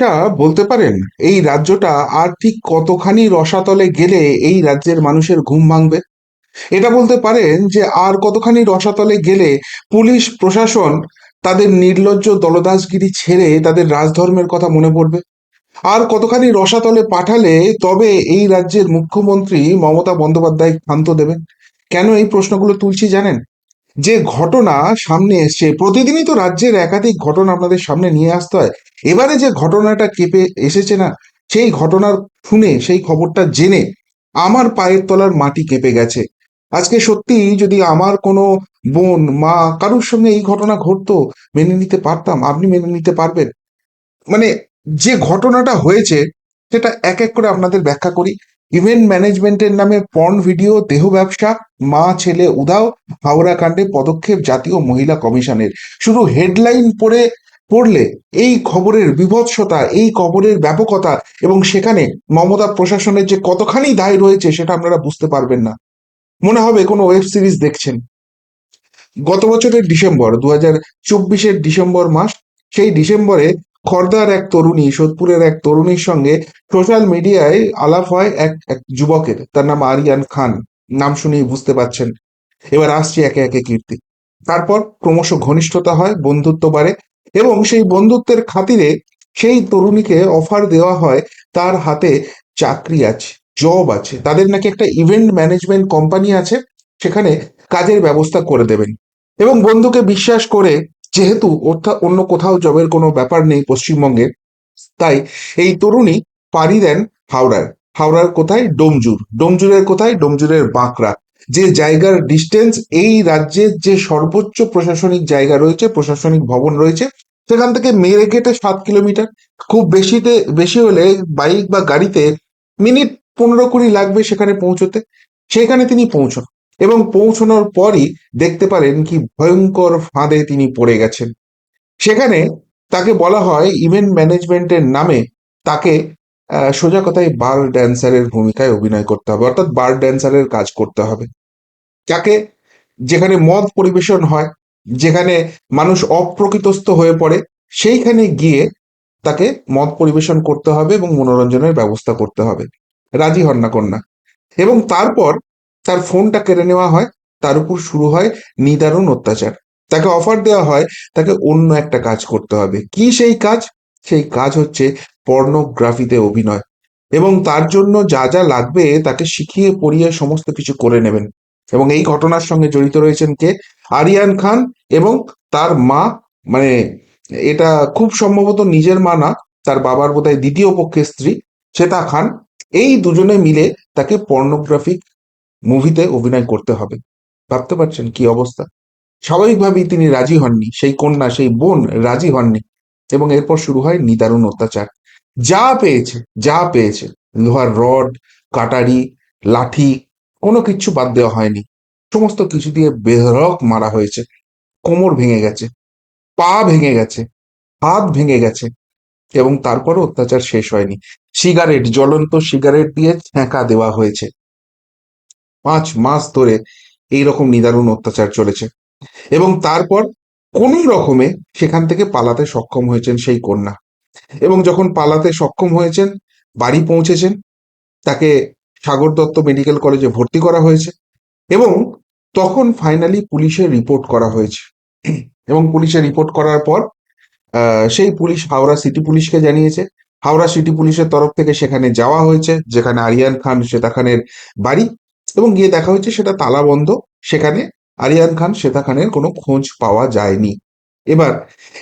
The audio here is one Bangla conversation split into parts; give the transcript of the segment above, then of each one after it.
আচ্ছা বলতে পারেন, এই রাজ্যটা আর ঠিক কতখানি রসাতলে গেলে এই রাজ্যের মানুষের ঘুম ভাঙবে? এটা বলতে পারেন যে আর কতখানি রসাতলে গেলে পুলিশ, প্রশাসন তাদের নির্লজ্জ দলদাসগিরি ছেড়ে তাদের রাজধর্মের কথা মনে পড়বে? আর কতখানি রসাতলে পাঠালে তবে এই রাজ্যের মুখ্যমন্ত্রী মমতা বন্দ্যোপাধ্যায় ক্ষান্ত দেবেন? কেন এই প্রশ্নগুলো তুলছি জানেন? যে ঘটনা সামনে এসছে, প্রতিদিনই তো রাজ্যের একাধিক ঘটনা আপনাদের সামনে নিয়ে আসতে হয়। এবারে যে ঘটনাটা কেঁপে এসেছে না, সেই ঘটনার শুনে, সেই খবরটা জেনে আমার পায়ের তলার মাটি কেঁপে গেছে। আজকে সত্যি যদি আমার কোনো বোন, মা কারুর সঙ্গে এই ঘটনা ঘটতো, মেনে নিতে পারতাম? আপনি মেনে নিতে পারবেন? মানে যে ঘটনাটা হয়েছে, সেটা এক এক করে আপনাদের ব্যাখ্যা করি। ইভেন্ট ম্যানেজমেন্টের নামে পর্ন ভিডিও, দেহ ব্যবসা, মা, ছেলে, উধাও, হাওড়া কাণ্ডে পদক্ষেপ জাতীয় মহিলা কমিশনের। শুধু হেডলাইন পড়ে, পড়লে এই খবরের বিভৎসতা, এই খবরের ব্যাপকতা এবং সেখানে মমতা প্রশাসনের যে কতখানি দায় রয়েছে সেটা আপনারা বুঝতে পারবেন না। মনে হবে কোনো ওয়েব সিরিজ দেখছেন। গত বছরের ডিসেম্বর দু হাজার চব্বিশের ডিসেম্বর মাস, সেই ডিসেম্বরে খর্দার এক তরুণী, সোদপুরের এক তরুণীর সঙ্গে সোশ্যাল মিডিয়ায় আলাপ হয় এক এক যুবকের। তার নাম আরিয়ান খান। নাম শুনেই বুঝতে পারছেন। এবার আসছে একে একে কীর্তি। তারপর ক্রমশ ঘনিষ্ঠতা হয়, বন্ধুত্ব বাড়ে এবং সেই বন্ধুত্বের খাতিরে সেই তরুণীকে অফার দেওয়া হয়, তার হাতে চাকরি আছে জব আছে। তাদের নাকি একটা ইভেন্ট ম্যানেজমেন্ট কোম্পানি আছে, সেখানে কাজের ব্যবস্থা করে দেবেন। এবং বন্ধুকে বিশ্বাস করে যেহেতু অর্থাৎ অন্য কোথাও জবের কোনো ব্যাপার নেই পশ্চিমবঙ্গে, তাই এই তরুণী পাড়ি দেন হাওড়ার। হাওড়ার কোথায়? ডোমজুর। ডোমজুরের কোথায়? ডোমজুরের বাঁকড়া। যে জায়গার ডিস্টেন্স এই রাজ্যের যে সর্বোচ্চ প্রশাসনিক জায়গা রয়েছে, প্রশাসনিক ভবন রয়েছে, সেখান থেকে মেরে কেটে সাত কিলোমিটার। খুব বেশিতে, বেশি হলে বাইক বা গাড়িতে মিনিট পনেরো কুড়ি লাগবে সেখানে পৌঁছতে। সেখানে তিনি পৌঁছন। এবং পৌঁছানোর পরই দেখতে পারেন কি ভয়ঙ্কর ফাঁদে তিনি পড়ে গেছেন। সেখানে তাকে বলা হয় ইভেন্ট ম্যানেজমেন্টের নামে তাকে সোজা কথায় বার ড্যান্সারের ভূমিকায় অভিনয় করতে হবে, অর্থাৎ বার ড্যান্সারের কাজ করতে হবে। যাকে যেখানে মদ পরিবেশন হয়, যেখানে মানুষ অপ্রকৃতস্থ হয়ে পড়ে, সেইখানে গিয়ে তাকে মদ পরিবেশন করতে হবে এবং মনোরঞ্জনের ব্যবস্থা করতে হবে। রাজি হন না কন্যা। এবং তারপর তার ফোনটা কেড়ে নেওয়া হয়, তার উপর শুরু হয় নিদারুণ অত্যাচার। তাকে অফার দেওয়া হয়, তাকে অন্য একটা কাজ করতে হবে। কি সেই কাজ? সেই কাজ হচ্ছে পর্নোগ্রাফিতে অভিনয়। এবং তার জন্য যা যা লাগবে তাকে শিখিয়ে পড়িয়ে সমস্ত কিছু করে নেবেন। এবং এই ঘটনার সঙ্গে জড়িত রয়েছেন কে? আরিয়ান খান এবং তার মা মানে এটা খুব সম্ভবত নিজের মা না, তার বাবার বোধহয় দ্বিতীয় পক্ষের স্ত্রী, শ্বেতা খান। এই দুজনে মিলে তাকে পর্নোগ্রাফিক মুভিতে অভিনয় করতে হবে। ভাবতে পারছেন কি অবস্থা? স্বাভাবিকভাবেই তিনি রাজি হননি। সেই কন্যা, সেই বোন রাজি হননি এবং এরপর শুরু হয় নিদারুণ অত্যাচার। যা পেয়েছে যা পেয়েছে, লোহার রড, কাটারি, লাঠি, কোনো কিছু বাদ দেওয়া হয়নি। সমস্ত কিছু দিয়ে বেধরক মারা হয়েছে। কোমর ভেঙে গেছে, পা ভেঙে গেছে, হাত ভেঙে গেছে এবং তারপরও অত্যাচার শেষ হয়নি। সিগারেট, জ্বলন্ত সিগারেট দিয়ে ছ্যাঁকা দেওয়া হয়েছে। পাঁচ মাস ধরে এই রকম নিদারুণ অত্যাচার চলেছে। এবং তারপর কোন রকমে সেখান থেকে পালাতে সক্ষম হয়েছেন সেই কন্যা। এবং যখন পালাতে সক্ষম হয়েছেন, বাড়ি পৌঁছেছেন, তাকে সাগর দত্ত মেডিকেল কলেজে ভর্তি করা হয়েছে এবং তখন ফাইনালি পুলিশে রিপোর্ট করা হয়েছে। এবং পুলিশে রিপোর্ট করার পর সেই পুলিশ হাওড়া সিটি পুলিশকে জানিয়েছে। হাওড়া সিটি পুলিশের তরফ থেকে সেখানে যাওয়া হয়েছে, যেখানে আরিয়ান খান, শ্বেতা খানের বাড়ি। এবং গিয়ে দেখা হয়েছে সেটা তালা বন্ধ। সেখানে আরিয়ান খান, শ্বেতা খানের কোনো খোঁজ পাওয়া যায়নি। এবার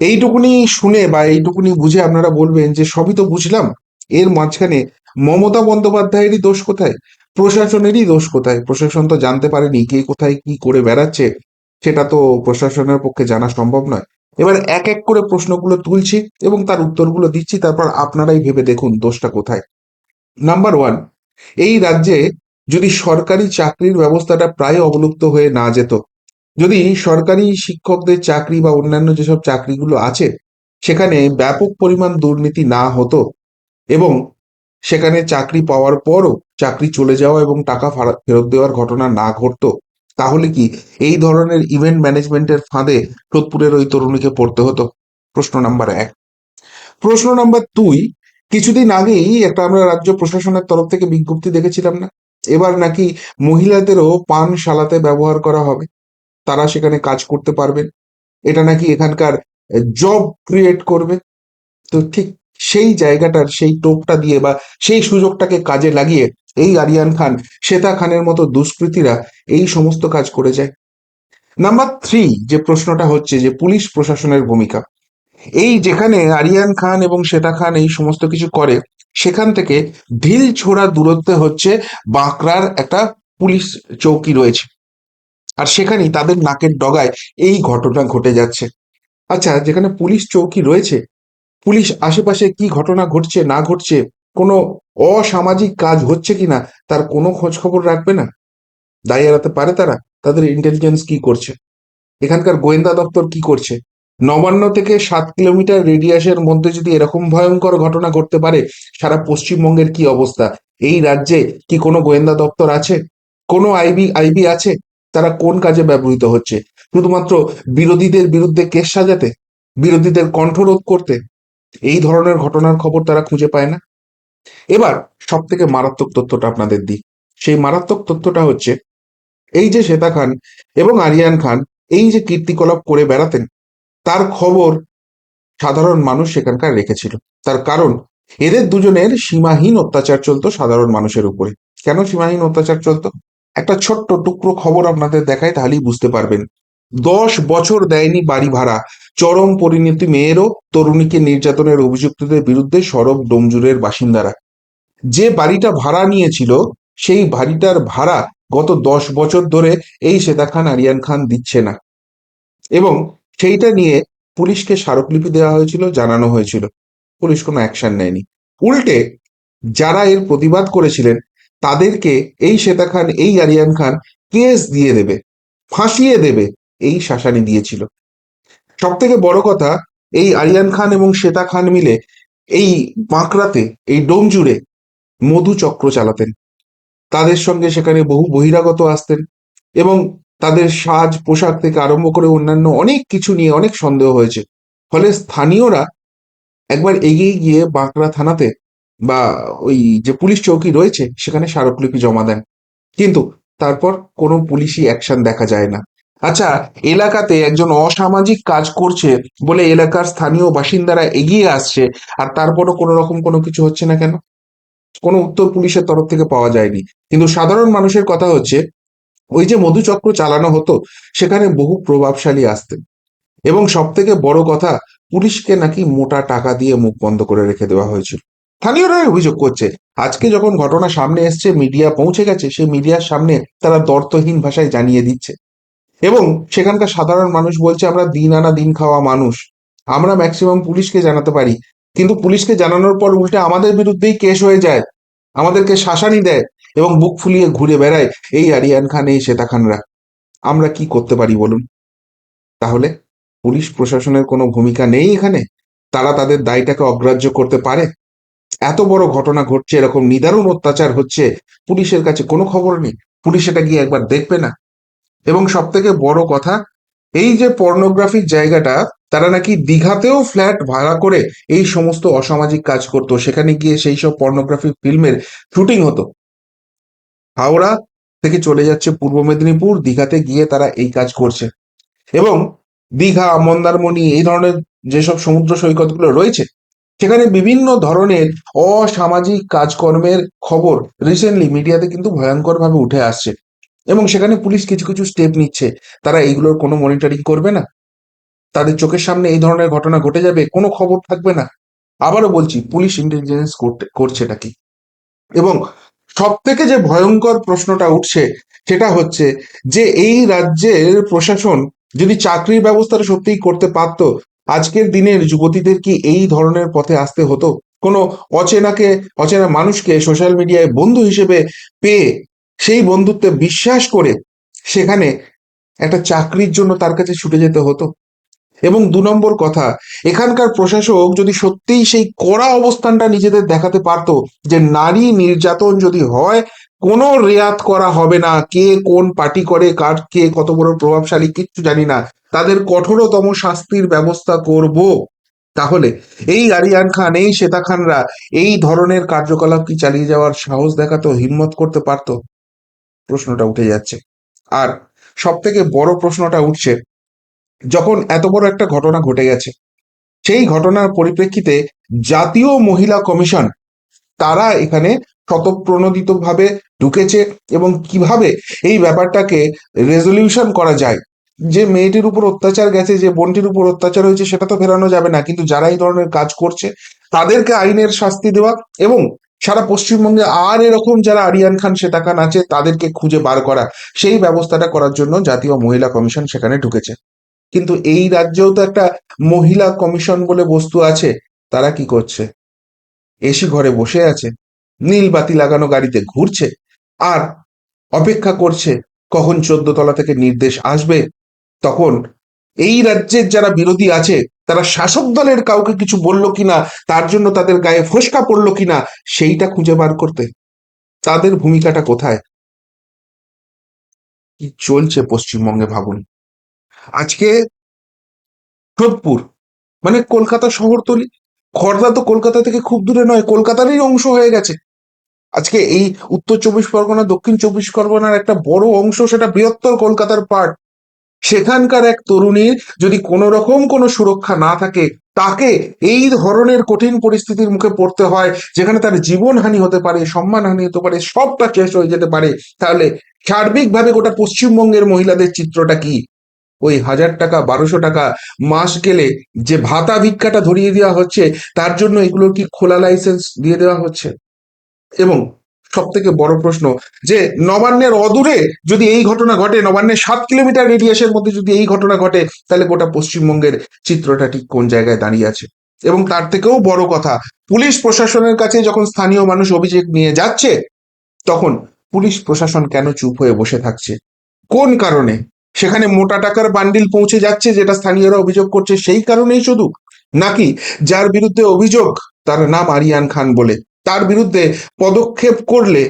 এইটুকুনি শুনে বা এইটুকুনি বুঝে আপনারা বলবেন যে সবই তো বুঝলাম। এর মাঝখানে মমতা বন্দ্যোপাধ্যায়েরই দোষ কোথায়? প্রশাসনেরই দোষ কোথায়? প্রশাসন তো জানতে পারেনি কে কোথায় কি করে বেড়াচ্ছে। সেটা তো প্রশাসনের পক্ষে জানা সম্ভব নয়। এবার এক এক করে প্রশ্নগুলো তুলছি এবং তার উত্তরগুলো দিচ্ছি। তারপর আপনারাই ভেবে দেখুন দোষটা কোথায়। নাম্বার ওয়ান, এই রাজ্যে যদি সরকারি চাকরির ব্যবস্থাটা প্রায় অবলুপ্ত হয়ে না যেত, যদি সরকারি শিক্ষকদের চাকরি বা অন্যান্য যেসব চাকরিগুলো আছে, সেখানে ব্যাপক পরিমাণ দুর্নীতি না হতো এবং সেখানে চাকরি পাওয়ার পরও চাকরি চলে যাওয়া এবং টাকা ফেরত দেওয়ার ঘটনা না ঘটতো, তাহলে কি এই ধরনের ইভেন্ট ম্যানেজমেন্টের ফাঁদে সোদপুরের ওই তরুণীকে পড়তে হতো? প্রশ্ন নাম্বার এক। প্রশ্ন নাম্বার দুই, কিছুদিন আগেই একটা আমরা রাজ্য প্রশাসনের তরফ থেকে বিজ্ঞপ্তি দেখেছিলাম না? এবার নাকি মহিলাদেরও পান শালাতে ব্যবহার করা হবে। তারা সেখানে কাজ করতে পারবেন এটা নাকি এখানকার জব ক্রিয়েট করবে। তো ঠিক সেই জায়গাটার সেই টোপটা দিয়ে বা সেই সুযোগটাকে কাজে লাগিয়ে এই আরিয়ান খান, শ্বেতা খানের মতো দুষ্কৃতীরা এই সমস্ত কাজ করে যায়। নাম্বার থ্রি যে প্রশ্নটা হচ্ছে যে পুলিশ প্রশাসনের ভূমিকা। এই যেখানে আরিয়ান খান এবং শ্বেতা খান এই সমস্ত কিছু করে সেখান থেকে ঢিল ছোড়া দূরত্বে হচ্ছে বাঁকড়ার একটা পুলিশ চৌকি রয়েছে। আর সেখানেই তাদের নাকের ডগায় এই ঘটনা ঘটে যাচ্ছে। আচ্ছা যেখানে পুলিশ চৌকি রয়েছে, পুলিশ আশেপাশে কি ঘটনা ঘটছে, না ঘটছে, কোনো অসামাজিক কাজ হচ্ছে কিনা, তার কোনো খোঁজ খবর রাখবে না? দায় এড়াতে পারে তারা? তাদের ইন্টেলিজেন্স কি করছে? এখানকার গোয়েন্দা দপ্তর কি করছে? নবান্ন থেকে সাত কিলোমিটার রেডিয়াসের মধ্যে যদি এরকম ভয়ঙ্কর ঘটনা ঘটতে পারে, সারা পশ্চিমবঙ্গের কি অবস্থা? এই রাজ্যে কি কোনো গোয়েন্দা দপ্তর আছে? কোনো আইবি আইবি আছে? তারা কোন কাজে ব্যবহৃত হচ্ছে? শুধুমাত্র বিরোধীদের বিরুদ্ধে কেস সাজাতে? বিরোধীদের কণ্ঠরোধ করতে? এই ধরনের ঘটনার খবর তারা খুঁজে পায় না? এবার সব থেকে মারাত্মক তথ্যটা আপনাদের দিই। সেই মারাত্মক তথ্যটা হচ্ছে, এই যে শ্বেতা খান এবং আরিয়ান খান এই যে কীর্তিকলাপ করে বেড়াতেন তার খবর সাধারণ মানুষ সেখানকার রেখেছিল। তার কারণ, এদের দুজনের সীমাহীন অত্যাচার চলতো সাধারণ মানুষের উপরে। কেন সীমাহীন অত্যাচার চলতো? একটা ছোট্ট টুকরো খবর আপনাদের দেখায় তাহলেই বুঝতে পারবেন। দশ বছর দেয়নি বাড়ি ভাড়া। চরম পরিণতি মেয়েরও, তরুণীকে নির্যাতনের অভিযুক্তদের বিরুদ্ধে সরব ডোমজুরের বাসিন্দারা। যে বাড়িটা ভাড়া নিয়েছিল, সেই বাড়িটার ভাড়া গত দশ বছর ধরে এই শ্বেতা খান আরিয়ান খান দিচ্ছে না। এবং সেইটা নিয়ে পুলিশকে স্মারকলিপি দেওয়া হয়েছিল, জানানো হয়েছিল। পুলিশ কোনো অ্যাকশন নেয়নি। উল্টে যারা এর প্রতিবাদ করেছিলেন, তাদেরকে এই শ্বেতা খান, এই আরিয়ান খান কেস দিয়ে দেবে, ফাঁসিয়ে দেবে, এই শাসানি দিয়েছিল। সব থেকে বড় কথা, এই আরিয়ান খান এবং শ্বেতা খান মিলে এই বাঁকড়াতে, এই ডোমজুড়ে মধু চক্র চালাতেন। তাদের সঙ্গে সেখানে বহু বহিরাগত আসতেন এবং তাদের সাজ পোশাক থেকে আরম্ভ করে অন্যান্য অনেক কিছু নিয়ে অনেক সন্দেহ হয়েছে। ফলে স্থানীয়রা একবার এগিয়ে গিয়ে বাঁকড়া থানাতে বা ওই যে পুলিশ চৌকি রয়েছে, সেখানে স্মারকলিপি জমা দেন। কিন্তু তারপর কোনো পুলিশি অ্যাকশন দেখা যায় না। আচ্ছা এলাকাতে একজন অসামাজিক কাজ করছে বলে এলাকার স্থানীয় বাসিন্দারা এগিয়ে আসছে আর তারপরও কোনো রকম কোনো কিছু হচ্ছে না কেন? কোনো উত্তর পুলিশের তরফ থেকে পাওয়া যায়নি। কিন্তু সাধারণ মানুষের কথা হচ্ছে ওই যে মধুচক্র চালানো হতো, সেখানে বহু প্রভাবশালী আসতেন। এবং সব থেকে বড় কথা, পুলিশকে নাকি মোটা টাকা দিয়ে মুখ বন্ধ করে রেখে দেওয়া হয়েছিল। স্থানীয়রাই অভিযোগ করছে, আজকে যখন ঘটনা সামনে এসছে, মিডিয়া পৌঁছে গেছে, সেই মিডিয়ার সামনে তারা দর্তহীন ভাষায় জানিয়ে দিচ্ছে। এবং সেখানকার সাধারণ মানুষ বলছে, আমরা দিন আনা দিন খাওয়া মানুষ। আমরা ম্যাক্সিমাম পুলিশকে জানাতে পারি। কিন্তু পুলিশকে জানানোর পর উল্টে আমাদের বিরুদ্ধেই কেস হয়ে যায়। আমাদেরকে শাসানি দেয়। এবং বুক ফুলিয়ে ঘুরে বেড়ায়, এই আরিয়ান খান, এই শ্বেতা খানরা, আমরা কি করতে পারি বলুন? তাহলে পুলিশ প্রশাসনের কোনো ভূমিকা নেই এখানে? তারা তাদের দায়টাকে অগ্রাহ্য করতে পারে? এত বড় ঘটনা ঘটছে, এরকম নিদারুণ অত্যাচার হচ্ছে, পুলিশের কাছে কোনো খবর নেই। পুলিশ এটা গিয়ে একবার দেখবে না। এবং সব থেকে বড় কথা, এই যে পর্নোগ্রাফির জায়গাটা, তারা নাকি দীঘাতেও ফ্ল্যাট ভাড়া করে এই সমস্ত অসামাজিক কাজ করতো। সেখানে গিয়ে সেই সব পর্নোগ্রাফি ফিল্মের শুটিং হতো। হাওড়া থেকে চলে যাচ্ছে পূর্ব মেদিনীপুর, দীঘাতে গিয়ে তারা এই কাজ করছে। এবং দীঘা, মন্দারমণি এই ধরনের যেসব সমুদ্র সৈকতগুলো রয়েছে, সেখানে বিভিন্ন ধরনের অসামাজিক কাজকর্মের খবর রিসেন্টলি মিডিয়াতে কিন্তু ভয়ঙ্করভাবে উঠে আসছে। এবং সেখানে পুলিশ কিছু কিছু স্টেপ নিচ্ছে। তারা এইগুলোর কোনো মনিটরিং করবে না। তাদের চোখের সামনে এই ধরনের ঘটনা ঘটে যাবে, কোনো খবর থাকবে না। আবারও বলছি, পুলিশ ইন্টেলিজেন্স করছেটা কি? এবং সব থেকে যে ভয়ঙ্কর প্রশ্নটা উঠছে সেটা হচ্ছে যে এই রাজ্যের প্রশাসন যদি চাকরির ব্যবস্থাটা সত্যিই করতে পারত, আজকের দিনের যুবতীদের কি এই ধরনের পথে আসতে হতো? কোনো অচেনাকে, অচেনা মানুষকে সোশ্যাল মিডিয়ায় বন্ধু হিসেবে পেয়ে সেই বন্ধুত্বে বিশ্বাস করে সেখানে একটা চাকরির জন্য তার কাছে ছুটে যেতে হতো? এবং দু নম্বর কথা, এখানকার প্রশাসক যদি সত্যিই সেই কড়া অবস্থানটা নিজেদের দেখাতে পারতো যে নারী নির্যাতন যদি হয়, কোনো রেয়াত করা হবে না, কে কোন পার্টি করে, কার কে কত বড় প্রভাবশালী কিচ্ছু জানি না, তাদের কঠোরতম শাস্তির ব্যবস্থা করব। তাহলে এই আরিয়ান খান, এই শ্বেতা খানরা এই ধরনের কার্যকলাপ কি চালিয়ে যাওয়ার সাহস দেখাতো, হিম্মত করতে পারতো? প্রশ্নটা উঠে যাচ্ছে। আর সব থেকে বড় প্রশ্নটা উঠছে যখন এত বড় একটা ঘটনা ঘটে গেছে, সেই ঘটনার পরিপ্রেক্ষিতে জাতীয় মহিলা কমিশন তারা এখানে স্বতঃপ্রণোদিত ভাবে ঢুকেছে এবং কীভাবে এই ব্যাপারটাকে রেজলিউশন করা যায়। যে মেয়েটির উপর অত্যাচার গেছে, যে বোনটির উপর অত্যাচার হয়েছে, সেটা তো ফেরানো যাবে না। কিন্তু যারা এই ধরনের কাজ করছে, তাদেরকে আইনের শাস্তি দেওয়া এবং সারা পশ্চিমবঙ্গে আর এরকম যারা আরিয়ান খান, শ্বেতা খান আছে, তাদেরকে খুঁজে বার করা, সেই ব্যবস্থাটা করার জন্য জাতীয় মহিলা কমিশন সেখানে ঢুকেছে। কিন্তু এই রাজ্যেও তো একটা মহিলা কমিশন বলে বস্তু আছে, তারা কি করছে? এসি ঘরে বসে আছে, নীল বাতি লাগানো গাড়িতে ঘুরছে, আর অপেক্ষা করছে কখন চোদ্দ তলা থেকে নির্দেশ আসবে, তখন এই রাজ্যের যারা বিরোধী আছে, তারা শাসক দলের কাউকে কিছু বলল কিনা, তার জন্য তাদের গায়ে ফসকা পড়ল কিনা, সেইটা খুঁজে বার করতে। তাদের ভূমিকাটা কোথায়? কি চলছে পশ্চিমবঙ্গে ভাবুন। আজকে যোধপুর মানে কলকাতা শহরতলি। খড়দা তো কলকাতা থেকে খুব দূরে নয়, কলকাতারই অংশ হয়ে গেছে। আজকে এই উত্তর চব্বিশ পরগনা, দক্ষিণ চব্বিশ পরগনার একটা বড় অংশ, সেটা বৃহত্তর কলকাতার পার্ট সেখানকার এক তরুণীর যদি কোনো রকম কোনো সুরক্ষা না থাকে, তাকে এই ধরনের কঠিন পরিস্থিতির মুখে পড়তে হয়, যেখানে তার জীবনহানি হতে পারে, সম্মানহানি হতে পারে, সবটা শেষ হয়ে যেতে পারে। তাহলে সার্বিকভাবে গোটা পশ্চিমবঙ্গের মহিলাদের চিত্রটা কি? ওই হাজার টাকা, বারোশো টাকা মাস গেলে যে ভাতা ভিক্ষাটা ধরিয়ে দেওয়া হচ্ছে, তার জন্য এগুলোর কি খোলা লাইসেন্স দিয়ে দেওয়া হচ্ছে? এবং সব থেকে বড় প্রশ্ন যে নবান্নের অদূরে যদি এই ঘটনা ঘটে, নবান্নের সাত কিলোমিটার রেডিয়াসের মধ্যে যদি এই ঘটনা ঘটে, তাহলে গোটা পশ্চিমবঙ্গের চিত্রটা ঠিক কোন জায়গায় দাঁড়িয়ে আছে? এবং তার থেকেও বড় কথা, পুলিশ প্রশাসনের কাছে যখন স্থানীয় মানুষ অভিযোগ নিয়ে যাচ্ছে, তখন পুলিশ প্রশাসন কেন চুপ হয়ে বসে থাকছে? কোন কারণে? সেখানে মোটা টাকার বান্ডিল পৌঁছে যাচ্ছে যেটা স্থানীয়রা অভিযোগ করছে সেই কারণেই শুধু? নাকি যার বিরুদ্ধে অভিযোগ, তার নাম আরিয়ান খান বলে। তার বিরুদ্ধে পদক্ষেপ করলে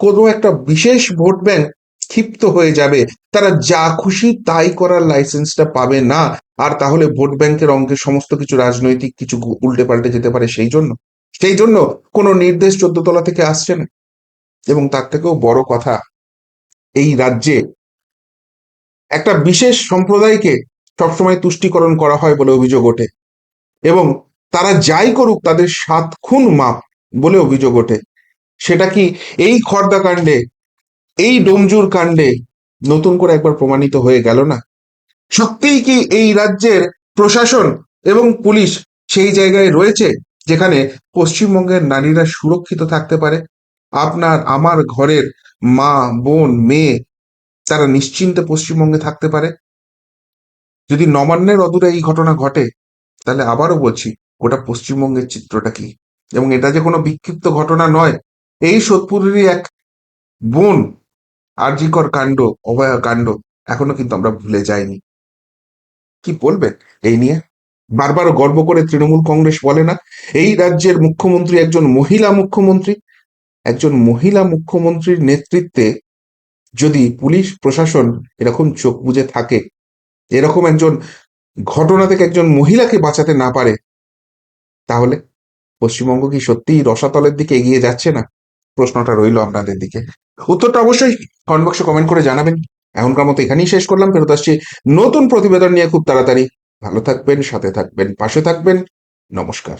কোনো একটা বিশেষ ভোট ব্যাংক ক্ষিপ্ত হয়ে যাবে। তারা যা খুশি তাই করার লাইসেন্সটা পাবে না। আর তাহলে ভোট ব্যাংকের অঙ্কে সমস্ত কিছু রাজনৈতিক কিছু উল্টে পাল্টে যেতে পারে সেই জন্য। সেই জন্য কোনো নির্দেশ চোদ্দ তলা থেকে আসছে না। এবং তার থেকেও বড় কথা, এই রাজ্যে একটা বিশেষ সম্প্রদায়কে সবসময় তুষ্টিকরণ করা হয় বলে অভিযোগ ওঠে। এবং তারা যাই করুক, তাদের সাত খুন মাপ বলে অভিযোগ ওঠে। সেটা কি এই খর্দা কাণ্ডে, এই ডোমজুর কাণ্ডে নতুন করে একবার প্রমাণিত হয়ে গেল না? সত্যিই কি এই রাজ্যের প্রশাসন এবং পুলিশ সেই জায়গায় রয়েছে যেখানে পশ্চিমবঙ্গের নারীরা সুরক্ষিত থাকতে পারে? আপনার, আমার ঘরের মা, বোন, মেয়ে তারা নিশ্চিন্তে পশ্চিমবঙ্গে থাকতে পারে। যদি নবান্নের অদূরে এই ঘটনা ঘটে, তাহলে আবারও বলছি, গোটা পশ্চিমবঙ্গের চিত্রটা কি? এবং এটা যে কোনো বিক্ষিপ্ত ঘটনা নয়, এই সোদপুরেরই এক বোন, আরজিকর কাণ্ড অভয়া কাণ্ড, এখনও কিন্তু আমরা ভুলে যাইনি। কি বলবেন এই নিয়ে? বারবার গর্ব করে তৃণমূল কংগ্রেস বলে না, এই রাজ্যের মুখ্যমন্ত্রী একজন মহিলা মুখ্যমন্ত্রী, একজন মহিলা মুখ্যমন্ত্রীর নেতৃত্বে যদি পুলিশ, প্রশাসন এরকম চোখ বুঝে থাকে, এরকম একজন ঘটনা থেকে একজন মহিলাকে বাঁচাতে না পারে, তাহলে পশ্চিমবঙ্গ কি সত্যিই রসাতলের দিকে এগিয়ে যাচ্ছে না? প্রশ্নটা রইল আপনাদের দিকে। উত্তরটা অবশ্যই কমেন্ট বক্সে কমেন্ট করে জানাবেন। এখনকার মতো এখানেই শেষ করলাম। ফেরত আসছি নতুন প্রতিবেদন নিয়ে খুব তাড়াতাড়ি। ভালো থাকবেন, সাথে থাকবেন, পাশে থাকবেন। নমস্কার।